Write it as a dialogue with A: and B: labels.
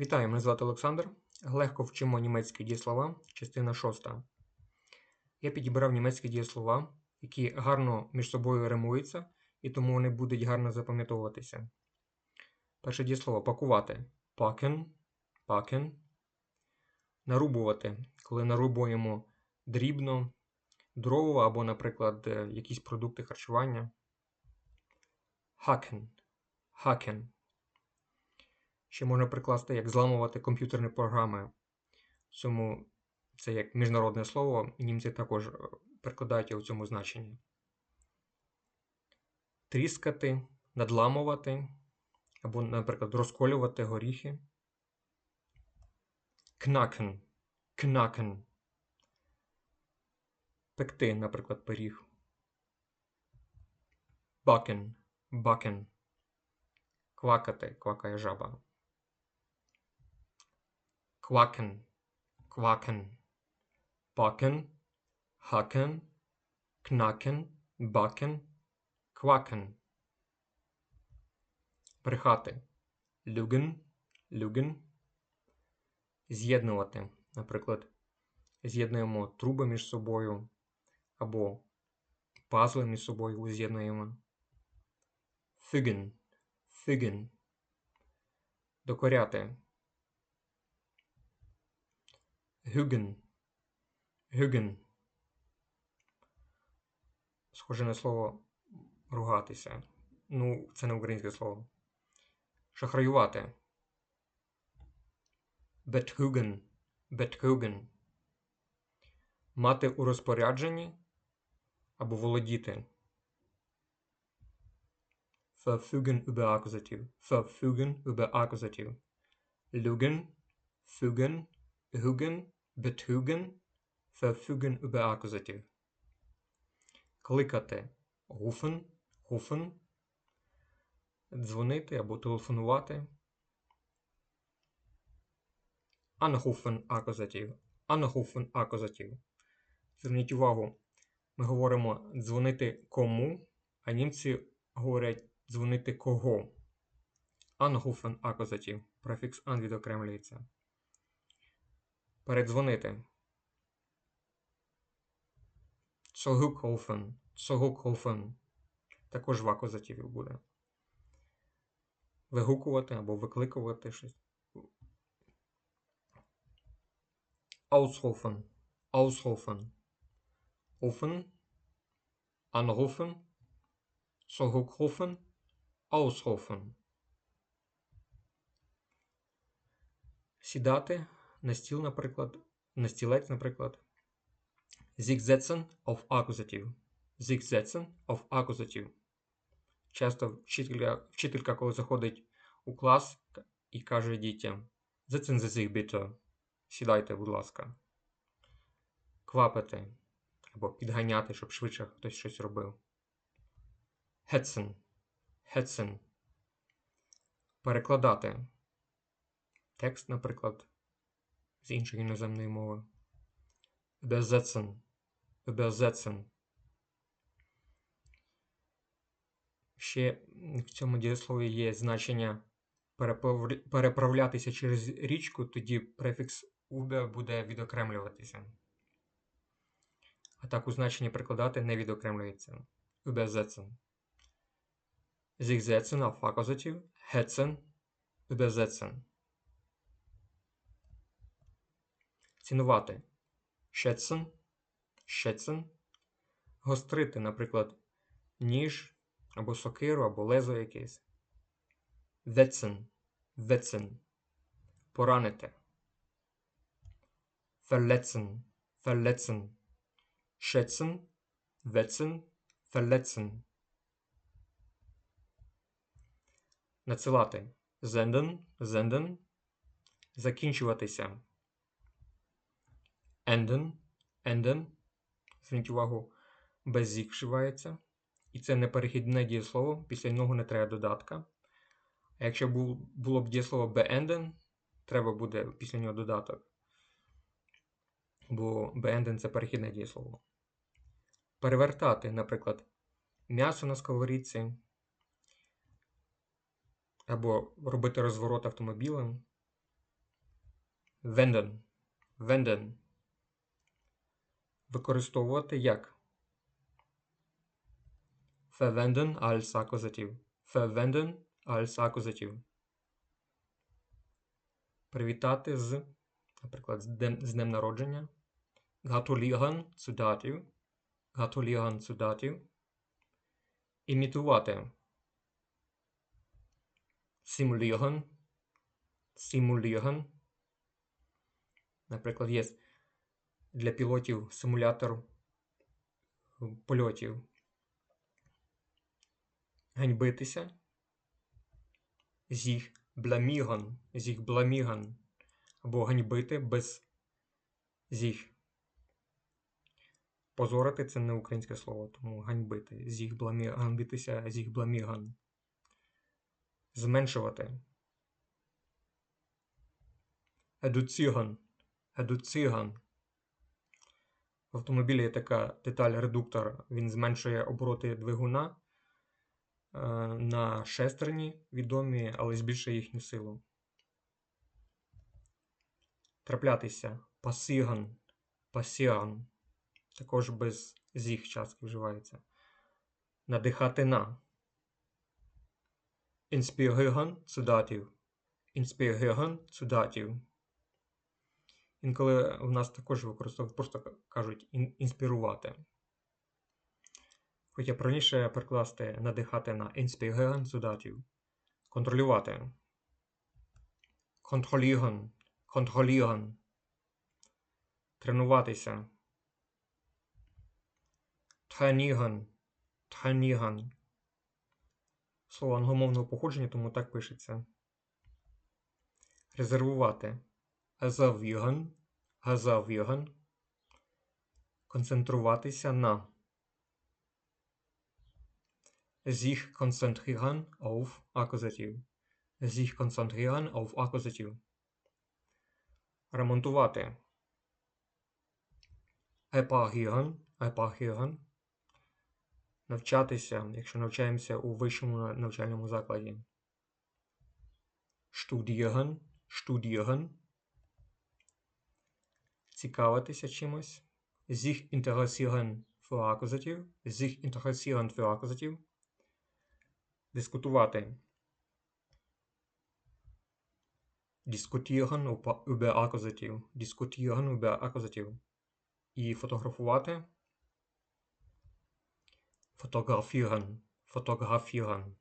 A: Вітаю, мене звати Олександр. Легко вчимо німецькі дієслова, частина 6. Я підібрав німецькі дієслова, які гарно між собою римуються, і тому вони будуть гарно запам'ятовуватися. Перше дієслово пакувати. Packen, packen. Нарубувати, коли нарубуємо дрібно, дрова або, наприклад, е, якісь продукти харчування. Hacken, hacken. Ще можна прикласти, як зламувати комп'ютерні програми. Цьому це як міжнародне слово, німці також е, прикладають його в цьому значенні. Тріскати, надламувати, або, наприклад, розколювати горіхи. Кнакен, кнакен. Пекти, наприклад, пиріг. Бакен, бакен. Квакати, квакає жаба. Quacken, quacken, backen, hacken, knacken, backen, quacken. Брехати. Lügen, lügen. З'єднувати. Наприклад, з'єднуємо труби між собою або пазли між собою з'єднуємо. Fügen, fügen. Докоряти. Hügen. Hügen. Схоже на слово ругатися. Ну, це не українське слово. Шахраювати. Bethugen. Bethugen. Мати у розпорядженні або володіти. Verfügen über Akkusativ. Verfügen über Akkusativ. Lügen. Fügen. Hügen. Bethugen. Verfügen über Akkusativ. Кликати. Rufen. Rufen. Дзвонити або телефонувати. Anrufen акузатив. Anrufen акузатив. Зверніть увагу, ми говоримо дзвонити кому, а німці говорять дзвонити кого. Anrufen акузатив. Префікс an відокремлюється. Передзвонити. Zurückrufen. Zurückrufen. Також в акузативі буде. Вигукувати або викликувати щось. Ausrufen. Ausrufen. Rufen. Anrufen. Zurückrufen. Ausrufen. Сідати на стіл, наприклад, на стілець, наприклад. Auf Akkusativ. Sich setzen auf Akkusativ. Часто вчителька, вчителька, коли заходить у клас і каже дітям Sie sich. Сідайте, будь ласка. Квапити або підганяти, щоб швидше хтось щось робив. Hetzen. Hetzen. Перекладати. Текст, наприклад, з іншої іноземної мови. Übersetzen. Übersetzen. Ще в цьому дієслові є значення переправлятися через річку, тоді префікс Убе буде відокремлюватися. А так у значенні прикладати не відокремлюється. Übersetzen. Sich setzen auf Akkusativ. Hetzen. Цінувати. Schätzen. Schätzen. Гострити, наприклад, ніж, або сокиру, або лезо якесь. Wetzen. Wetzen. Поранити. Verletzen. Verletzen. Schätzen. Wetzen. Verletzen. Надсилати. Senden. Senden. Закінчуватися. Enden. Enden. Зверніть увагу, без зік вшивається. І це не перехідне дієслово, після нього не треба додатка. А якщо було б дієслово beenden, треба буде після нього додаток. Бо beenden це перехідне дієслово. Перевертати, наприклад, м'ясо на сковорідці. Або робити розворот автомобілем. wenden, wenden. Використовувати як verwenden als акузатив. Verwenden als акузатив. Привітати з, наприклад, з днем, з днем народження. Gratulieren zu dativ. Gratulieren zu dativ. Імітувати. Simulieren. Simulieren. Наприклад, є для пілотів симулятор польотів. Ганьбитися. Зіх бламіган. Зіх бламіган. Або ганьбити без зіх. Позорити це не українське слово, тому ганьбити. Зіх бламі... ганьбитися, зіх бламіган. Зменшувати. Едуціган. Едуціган. В автомобілі є така деталь редуктор. Він зменшує обороти двигуна е, на шестерні відомі, але збільшує їхню силу. Траплятися. Пасіган. Пасіган. Також без зіх частки вживається. Надихати на. Dativ. Inspirieren zu dativ. Інколи в нас також використовують, просто кажуть інспірувати. Хоча раніше перекласти надихати на inspirieren dativ. Контролювати. Контроліген. Контроліген. Тренуватися. Trainieren. Trainieren. Слово англомовного походження, тому так пишеться. Резервувати. Концентруватися на. Sich konzentrieren auf Akkusativ. Sich konzentrieren auf Akkusativ. Ремонтувати. Reparieren. Reparieren. Навчатися, якщо навчаємося у вищому навчальному закладі. Studieren. Цікавитися чимось. Sich interessieren für Akkusativ. Sich interessieren für Akkusativ. Дискутувати. Diskutieren über Akkusativ. Diskutieren über Akkusativ. І фотографувати. Fotografieren. Fotografieren.